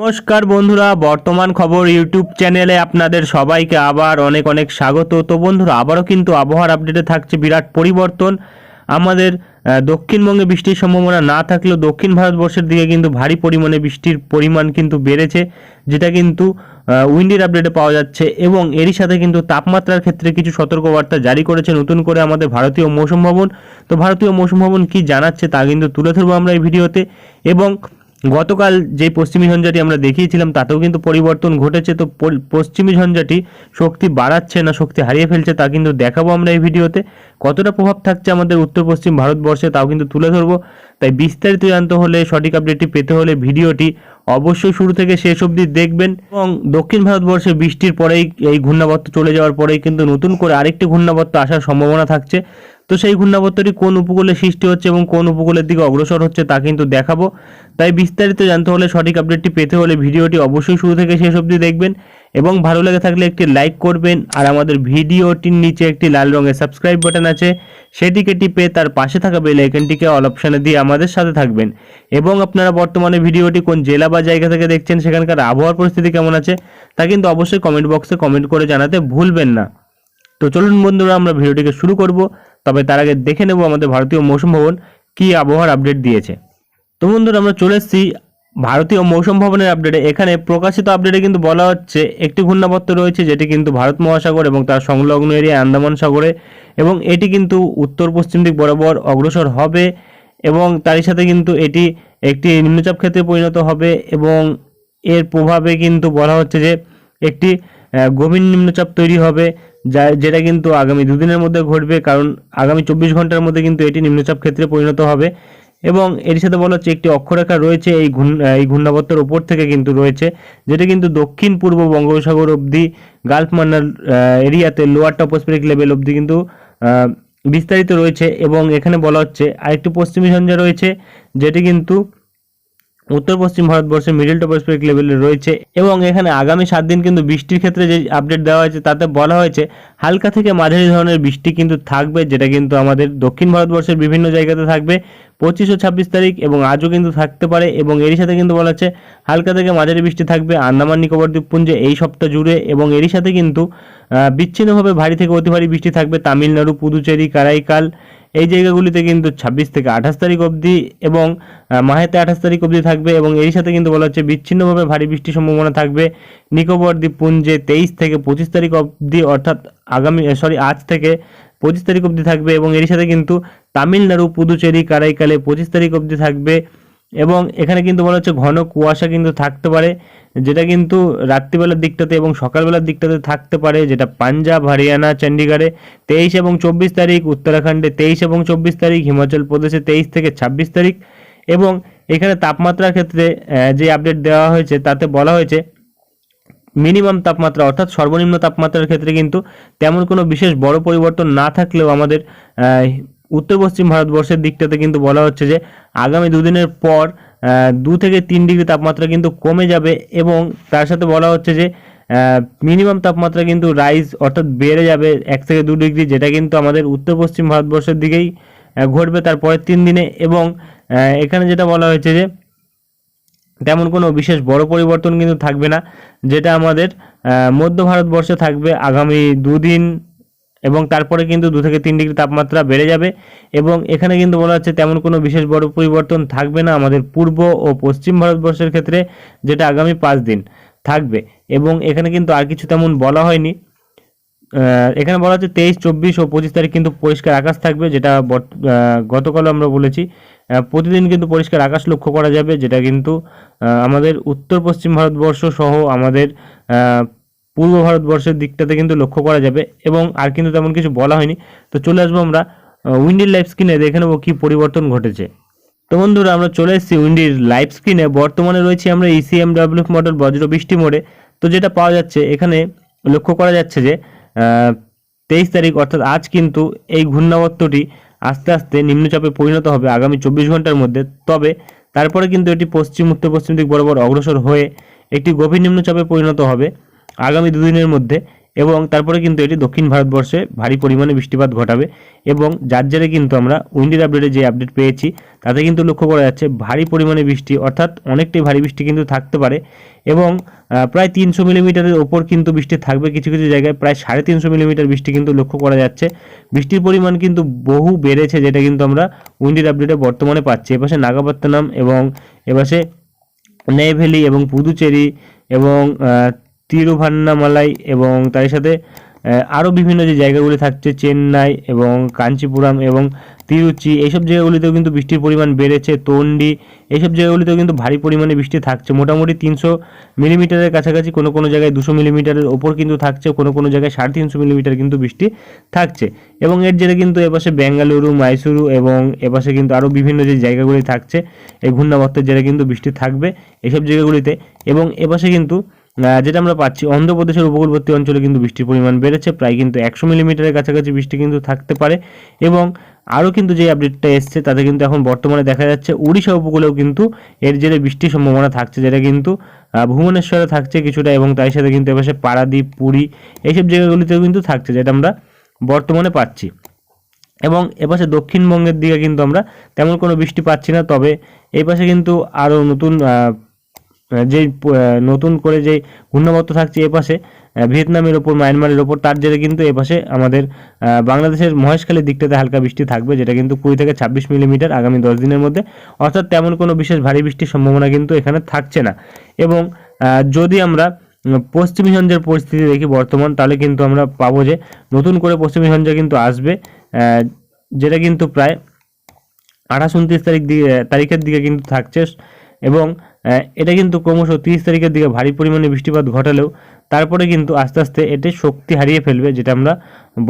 নমস্কার বন্ধুরা, বর্তমান খবর ইউটিউব চ্যানেলে আপনাদের সবাইকে আবার অনেক অনেক স্বাগত। তো বন্ধুরা, আবারও কিন্তু আবহাওয়ার আপডেটে থাকছে বিরাট পরিবর্তন। আমাদের দক্ষিণবঙ্গে বৃষ্টির সম্ভাবনা না থাকলেও দক্ষিণ ভারতবর্ষের দিকে কিন্তু ভারী পরিমাণে বৃষ্টির পরিমাণ কিন্তু বেড়েছে, যেটা কিন্তু উইন্ডির আপডেটে পাওয়া যাচ্ছে এবং এরই সাথে কিন্তু তাপমাত্রার ক্ষেত্রে কিছু সতর্কবার্তা জারি করেছে নতুন করে আমাদের ভারতীয় মৌসুম ভবন। তো ভারতীয় মৌসুম ভবন কী জানাচ্ছে তা কিন্তু তুলে ধরবো আমরা এই ভিডিওতে এবং গতকাল যে পশ্চিমী ঝঞ্ঝাটি আমরা দেখিয়েছিলাম, তাতেও কিন্তু পরিবর্তন ঘটেছে। তো পশ্চিমী ঝঞ্ঝাটি শক্তি বাড়াচ্ছে না, শক্তি হারিয়ে ফেলছে, তা কিন্তু দেখাবো আমরা এই ভিডিওতে। কতটা প্রভাব থাকছে আমাদের উত্তর পশ্চিম ভারতবর্ষে, তাও কিন্তু তুলে ধরবো। তাই বিস্তারিত জানতে হলে, সঠিক আপডেটটি পেতে হলে ভিডিওটি অবশ্যই শুরু থেকে শেষ অবধি দেখবেন এবং দক্ষিণ ভারতবর্ষে বৃষ্টির পরেই এই ঘূর্ণাবর্ত চলে যাওয়ার পরেই কিন্তু নতুন করে আরেকটি ঘূর্ণাবর্ত আসার সম্ভাবনা থাকছে। তো সেই ঘূর্ণাবর্তটি কোন উপকূলে সৃষ্টি হচ্ছে এবং কোন উপকূলের দিকে অগ্রসর হচ্ছে তা কিন্তু দেখাবো। তাই বিস্তারিত জানতে হলে সঠিক আপডেটটি পেতে হলে ভিডিওটি অবশ্যই শুরু থেকে শেষ অবধি দেখবেন এবং ভালো লেগে থাকলে একটি লাইক করবেন আর আমাদের ভিডিওটির নিচে একটি লাল রঙের সাবস্ক্রাইব বাটন আছে সেটিকে টিপে তার পাশে থাকা বেল আইকনটিকে অল অপশানে দিয়ে আমাদের সাথে থাকবেন। এবং আপনারা বর্তমানে ভিডিওটি কোন জেলা বা জায়গা থেকে দেখছেন, সেখানকার আবহাওয়ার পরিস্থিতি কেমন আছে তা কিন্তু অবশ্যই কমেন্ট বক্সে কমেন্ট করে জানাতে ভুলবেন না। তো চলুন বন্ধুরা, আমরা ভিডিওটিকে শুরু করব। তবে তার আগে দেখে নেব আমাদের ভারতীয় মৌসুম ভবন কী আবহাওয়ার আপডেট দিয়েছে। তো বন্ধুরা, আমরা চলে এসেছি ভারতীয় মৌসুম ভবনের আপডেটে এখানে প্রকাশিত আপডেটে কিন্তু বলা হচ্ছে, একটি ঘূর্ণাবর্ত রয়েছে যেটি কিন্তু ভারত মহাসাগর এবং তার সংলগ্ন এরিয়া আন্দামান সাগরে এবং এটি কিন্তু উত্তর পশ্চিম দিক বরাবর অগ্রসর হবে এবং তারই সাথে কিন্তু এটি একটি নিম্নচাপ ক্ষেত্রে পরিণত হবে এবং এর প্রভাবে কিন্তু বলা হচ্ছে যে একটি গভীর নিম্নচাপ তৈরি হবে। যা, যেটা কিন্তু আগামী দুদিনের মধ্যে ঘটবে, কারণ আগামী চব্বিশ ঘণ্টার মধ্যে কিন্তু এটি নিম্নচাপ ক্ষেত্রে পরিণত হবে। এবং এর সাথে বলা হচ্ছে একটি অক্ষরেখা রয়েছে এই ঘূর্ণ, এই ঘূর্ণাবর্তের ওপর থেকে কিন্তু রয়েছে, যেটা কিন্তু দক্ষিণ পূর্ব বঙ্গোপসাগর অবধি গালফ মান্নার এরিয়াতে লোয়ার টপোস্ফেরিক লেভেল অবধি কিন্তু বিস্তারিত রয়েছে। এবং এখানে বলা হচ্ছে আরেকটি পশ্চিমী ঝঞ্ঝা রয়েছে, যেটি কিন্তু উত্তর পশ্চিম ভারতবর্ষের মিডল টপোস্ফেরিক লেভেলে রয়েছে এবং এখানে আগামী সাত দিন কিন্তু বৃষ্টির ক্ষেত্রে যে আপডেট দেওয়া হয়েছে তাতে বলা হয়েছে হালকা থেকে মাঝারি ধরনের বৃষ্টি কিন্তু থাকবে, যেটা কিন্তু আমাদের দক্ষিণ ভারতবর্ষের বিভিন্ন জায়গাতে থাকবে। পঁচিশ ও ছাব্বিশ তারিখ এবং আজও কিন্তু থাকতে পারে এবং এরই সাথে কিন্তু বলা হচ্ছে হালকা থেকে মাঝারি বৃষ্টি থাকবে আন্দামান, নিকোবর দ্বীপপুঞ্জে এই সপ্তাহ জুড়ে এবং এরই সাথে কিন্তু বিচ্ছিন্নভাবে ভারী থেকে অতি ভারী বৃষ্টি থাকবে তামিলনাড়ু, পুদুচেরি, কারাইকাল এই জায়গাগুলিতে কিন্তু ছাব্বিশ থেকে আঠাশ তারিখ অবধি এবং মাহেতে আঠাশ তারিখ অবধি থাকবে এবং এর সাথে কিন্তু বলা হচ্ছে বিচ্ছিন্নভাবে ভারী বৃষ্টির সম্ভাবনা থাকবে। নিকোবর দ্বীপপুঞ্জে তেইশ থেকে পঁচিশ তারিখ অবধি অর্থাৎ আগামী সরি আজ থেকে পঁচিশ তারিখ অবধি থাকবে এবং এর সাথে কিন্তু তামিলনাড়ু, পুদুচেরি, কারাইকালে পঁচিশ তারিখ অবধি থাকবে। এবং এখানে কিন্তু বলা হচ্ছে ঘন কুয়াশা কিন্তু থাকতে পারে, যেটা কিন্তু রাত্রিবেলার দিকটাতে এবং সকালবেলার দিকটাতে থাকতে পারে, যেটা পাঞ্জাব, হরিয়ানা চণ্ডীগড়ে তেইশ এবং চব্বিশ তারিখ, উত্তরাখণ্ডে তেইশ এবং চব্বিশ তারিখ, হিমাচল প্রদেশে তেইশ থেকে ছাব্বিশ তারিখ এবং এখানে তাপমাত্রার ক্ষেত্রে যে আপডেট দেওয়া হয়েছে তাতে বলা হয়েছে মিনিমাম তাপমাত্রা অর্থাৎ সর্বনিম্ন তাপমাত্রার ক্ষেত্রে কিন্তু তেমন কোনো বিশেষ বড় পরিবর্তন না থাকলেও আমাদের উত্তর পশ্চিম ভারতবর্ষের দিকটাতে কিন্তু বলা হচ্ছে যে আগামী দুদিনের পর দু থেকে তিন ডিগ্রি তাপমাত্রা কিন্তু কমে যাবে এবং তার সাথে বলা হচ্ছে যে মিনিমাম তাপমাত্রা কিন্তু রাইজ অর্থাৎ বেড়ে যাবে এক থেকে দু ডিগ্রি, যেটা কিন্তু আমাদের উত্তর পশ্চিম ভারতবর্ষের দিকেই ঘটবে তারপরের তিন দিনে এবং এখানে যেটা বলা হয়েছে যে, তেমন কোনো বিশেষ বড় পরিবর্তন কিন্তু থাকবে না, যেটা আমাদের মধ্য ভারতবর্ষে থাকবে আগামী দুদিন এবং তারপরে কিন্তু দু থেকে তিন ডিগ্রি তাপমাত্রা বেড়ে যাবে এবং এখানে কিন্তু বলা হচ্ছে তেমন কোনো বিশেষ বড় পরিবর্তন থাকবে না আমাদের পূর্ব ও পশ্চিম ভারতবর্ষের ক্ষেত্রে, যেটা আগামী পাঁচ দিন থাকবে। এবং এখানে কিন্তু আর কিছু তেমন বলা হয়নি। এখানে বলা হচ্ছে তেইশ, চব্বিশ ও পঁচিশ তারিখ কিন্তু পরিষ্কার আকাশ থাকবে, যেটা গতকালও আমরা বলেছি। প্রতিদিন কিন্তু পরিষ্কার আকাশ লক্ষ্য করা যাবে, যেটা কিন্তু আমাদের উত্তর পশ্চিম ভারতবর্ষ সহ আমাদের পূর্ব ভারতবর্ষের দিকটাতে কিন্তু লক্ষ্য করা যাবে এবং আর কিন্তু তেমন কিছু বলা হয়নি। তো চলে আসব আমরা উইন্ডির লাইফ স্ক্রিনে দেখে নেব কী পরিবর্তন ঘটেছে। তো বন্ধুরা, আমরা চলে এসেছি উইন্ডির লাইভ স্ক্রিনে বর্তমানে রয়েছে আমরা E ইসিএম ডাব্লিউ মডেল বজ্র বৃষ্টি মোড়ে। তো যেটা পাওয়া যাচ্ছে, এখানে লক্ষ্য করা যাচ্ছে যে তেইশ তারিখ, অর্থাৎ আজ কিন্তু এই ঘূর্ণাবর্তটি আস্তে আস্তে নিম্নচাপে পরিণত হবে আগামী চব্বিশ ঘণ্টার মধ্যে। তবে তারপরে কিন্তু এটি পশ্চিম উত্তর পশ্চিম দিক বরাবর অগ্রসর হয়ে একটি গভীর নিম্নচাপে পরিণত হবে। আগামী দুদিনের মধ্যে এবং তারপরে কিন্তু এটি দক্ষিণ ভারতবর্ষে ভারী পরিমাণে বৃষ্টিপাত ঘটাবে এবং যার জেরে কিন্তু আমরা উইন্ডির আপডেটে যে আপডেট পেয়েছি, তাতে কিন্তু লক্ষ্য করা যাচ্ছে ভারী পরিমাণে বৃষ্টি, অর্থাৎ অনেকটাই ভারী বৃষ্টি কিন্তু থাকতে পারে এবং প্রায় তিনশো মিলিমিটারের ওপর কিন্তু বৃষ্টি থাকবে কিছু কিছু জায়গায় প্রায় সাড়ে তিনশো মিলিমিটার বৃষ্টি কিন্তু লক্ষ্য করা যাচ্ছে। বৃষ্টির পরিমাণ কিন্তু বহু বেড়েছে যেটা কিন্তু আমরা উইন্ডির আপডেটে বর্তমানে পাচ্ছি। এপাশে নাগাপত্তনম এবং এপাশে নেভেলি এবং পুদুচেরি এবং তিরুভান্নামালাই এবং তার সাথে আরও বিভিন্ন যে জায়গাগুলি থাকছে, চেন্নাই এবং কাঞ্চিপুরম এবং তিরুচি, এইসব জায়গাগুলিতেও কিন্তু বৃষ্টির পরিমাণ বেড়েছে। তন্ডি, এইসব জায়গাগুলিতেও কিন্তু ভারী পরিমাণে বৃষ্টি থাকছে। মোটামুটি তিনশো মিলিমিটারের কাছাকাছি কোনো কোনো জায়গায় দুশো মিলিমিটারের ওপর কিন্তু থাকছে, কোনো কোনো জায়গায় সাড়ে তিনশো মিলিমিটার কিন্তু বৃষ্টি থাকছে। এবং এর জেরে কিন্তু এপাশে বেঙ্গালুরু, মাইসুরু এবং এপাশে কিন্তু আরও বিভিন্ন যে জায়গাগুলি থাকছে, এই ঘূর্ণাবর্তের জেরে কিন্তু বৃষ্টি থাকবে এইসব জায়গাগুলিতে। এবং এপাশে কিন্তু যেটা আমরা পাচ্ছি, অন্ধ্রপ্রদেশের উপকূলবর্তী অঞ্চলে কিন্তু বৃষ্টির পরিমাণ বেড়েছে, প্রায় কিন্তু একশো মিলিমিটারের কাছাকাছি বৃষ্টি কিন্তু থাকতে পারে এবং আরও কিন্তু যে আপডেটটা এসছে, তাতে কিন্তু এখন বর্তমানে দেখা যাচ্ছে উড়িষ্যা উপকূলেও কিন্তু এর জেরে বৃষ্টির সম্ভাবনা থাকছে, যেটা কিন্তু ভুবনেশ্বরে থাকছে কিছুটা এবং তাই সাথে কিন্তু এপাশে পারাদ্বীপ, পুরী এইসব জায়গাগুলিতেও কিন্তু থাকছে, যেটা আমরা বর্তমানে পাচ্ছি। এবং এপাশে দক্ষিণবঙ্গের দিকে কিন্তু আমরা তেমন কোনো বৃষ্টি পাচ্ছি না, তবে এই পাশে কিন্তু আরও নতুন যেই নতুন করে যেই ঘূর্ণাবর্ত থাকছে এপাশে ভিয়েতনামের ওপর মায়ানমারের ওপর তার জেরে কিন্তু এপাশে আমাদের বাংলাদেশের মহেশখালীর দিকটাতে হালকা বৃষ্টি থাকবে যেটা কিন্তু কুড়ি থেকে ছাব্বিশ মিলিমিটার আগামী দশ দিনের মধ্যে। অর্থাৎ তেমন কোনো বিশেষ ভারী বৃষ্টির সম্ভাবনা কিন্তু এখানে থাকছে না। এবং যদি আমরা উম, পশ্চিমী ঝঞ্ঝার পরিস্থিতি দেখি বর্তমান তাহলে কিন্তু আমরা পাবো যে নতুন করে পশ্চিমী ঝঞ্ঝা কিন্তু আসবে যেটা কিন্তু প্রায় আঠাশ উনত্রিশ তারিখ দিকে তারিখের দিকে কিন্তু থাকছে। এবং এটা কিন্তু ক্রমশ তিরিশ তারিখের দিকে ভারী পরিমাণে বৃষ্টিপাত ঘটালেও তারপরে কিন্তু আস্তে আস্তে এটি শক্তি হারিয়ে ফেলবে, যেটা আমরা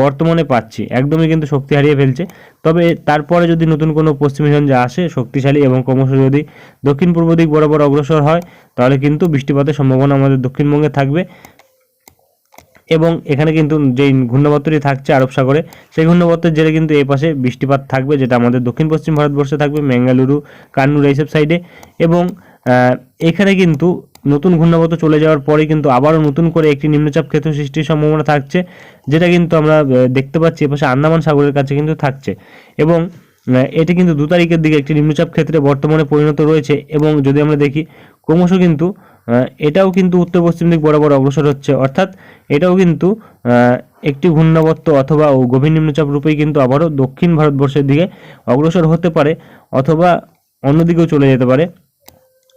বর্তমানে পাচ্ছি। একদমই কিন্তু শক্তি হারিয়ে ফেলছে। তবে তারপরে যদি নতুন কোনো পশ্চিমী ঝঞ্ঝা আসে, শক্তিশালী এবং ক্রমশ যদি দক্ষিণ পূর্ব দিক বরাবর অগ্রসর হয়, তাহলে কিন্তু বৃষ্টিপাতের সম্ভাবনা আমাদের দক্ষিণবঙ্গে থাকবে। এবং এখানে কিন্তু যেই ঘূর্ণাবর্তটি থাকছে আরব সাগরে, সেই ঘূর্ণাবর্তের জেরে কিন্তু এই পাশে বৃষ্টিপাত থাকবে, যেটা আমাদের দক্ষিণ পশ্চিম ভারতবর্ষে থাকবে বেঙ্গালুরু কান্নুর এইসব সাইডে এবং এখানে কিন্তু নতুন ঘূর্ণাবর্ত চলে যাওয়ার পরে কিন্তু আবারও নতুন করে একটি নিম্নচাপ ক্ষেত্র সৃষ্টির সম্ভাবনা থাকছে, যেটা কিন্তু আমরা দেখতে পাচ্ছি এপাশে আন্দামান সাগরের কাছে কিন্তু থাকছে। এবং এটি কিন্তু দু তারিখের দিকে একটি নিম্নচাপ ক্ষেত্রে বর্তমানে পরিণত রয়েছে। এবং যদি আমরা দেখি ক্রমশ কিন্তু এটাও কিন্তু উত্তর পশ্চিম দিক বরাবর অগ্রসর হচ্ছে। অর্থাৎ এটাও কিন্তু একটি ঘূর্ণাবর্ত অথবা গভীর নিম্নচাপ রূপেই কিন্তু আবারও দক্ষিণ ভারতবর্ষের দিকে অগ্রসর হতে পারে অথবা অন্যদিকেও চলে যেতে পারে।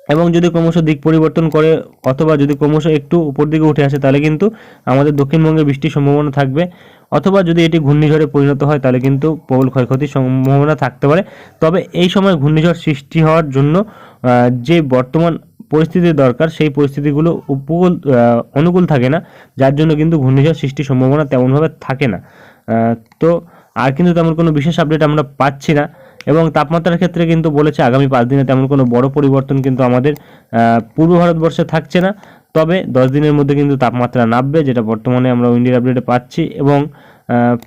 এবং যদি ক্রমশ দিক পরিবর্তন করে অথবা যদি ক্রমশ একটু উপর দিকে উঠে আসে, তাহলে কিন্তু আমাদের দক্ষিণবঙ্গে বৃষ্টির সম্ভাবনা থাকবে। অথবা যদি এটি ঘূর্ণিঝড়ে পরিণত হয়, তাহলে কিন্তু প্রবল ক্ষয়ক্ষতির সম্ভাবনা থাকতে পারে। তবে এই সময় ঘূর্ণিঝড় সৃষ্টি হওয়ার জন্য যে বর্তমান পরিস্থিতি দরকার, সেই পরিস্থিতিগুলো উপকূল অনুকূল থাকে না। যার জন্য কিন্তু ঘূর্ণিঝড় সৃষ্টির সম্ভাবনা তেমনভাবে থাকে না। তো আর কিন্তু তেমন কোনো বিশেষ আপডেট আমরা পাচ্ছি না এবং তাপমাত্রার ক্ষেত্রে কিন্তু বলেছে আগামী পাঁচ দিনে তেমন কোনো বড় পরিবর্তন কিন্তু আমাদের পূর্ব ভারতবর্ষে থাকছে না। তবে দশ দিনের মধ্যে কিন্তু তাপমাত্রা নামবে, যেটা বর্তমানে আমরা উইন্ডির আপডেটে পাচ্ছি এবং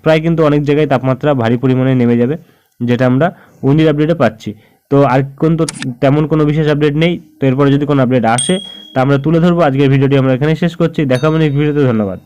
প্রায় কিন্তু অনেক জায়গায় তাপমাত্রা ভারী পরিমাণে নেমে যাবে, যেটা আমরা উইন্ডির আপডেটে পাচ্ছি। তো আর কোন তো তেমন কোনো বিশেষ আপডেট নেই। তো এরপরে যদি কোনো আপডেট আসে, তা আমরা তুলে ধরবো। আজকের ভিডিওটি আমরা এখানে শেষ করছি। দেখা মানে ভিডিওতে ধন্যবাদ।